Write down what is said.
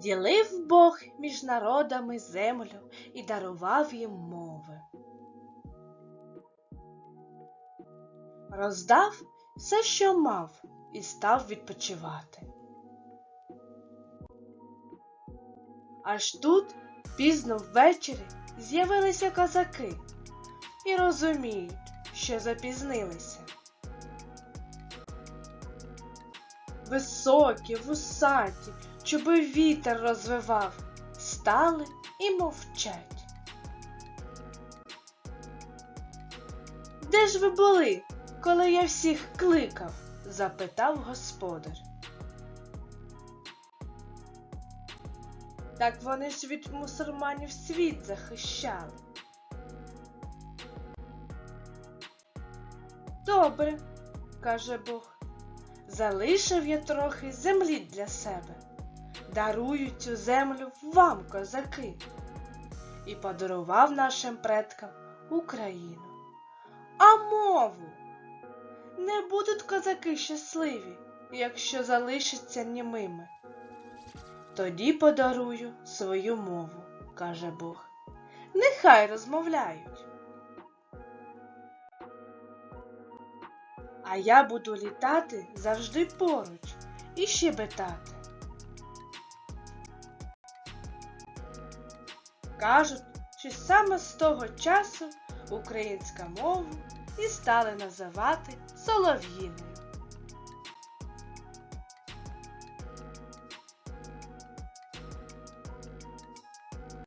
Ділив Бог між народами землю і дарував їм мови. Роздав все, що мав, і став відпочивати. Аж тут, пізно ввечері, з'явилися козаки і розуміють, що запізнилися. Високі, вусаті, чуби вітер розвивав, стали і мовчать. Де ж ви були, коли я всіх кликав? запитав господар. Так вони ж від мусульманів світ захищали. Добре, каже Бог, залишив я трохи землі для себе. Дарую цю землю вам, козаки, і подарував нашим предкам Україну. А мову не будуть козаки щасливі, якщо залишаться німими. Тоді подарую свою мову, каже Бог. Нехай розмовляють. А я буду літати завжди поруч і щебетати. Кажуть, що саме з того часу українська мова і стали називати солов'їною.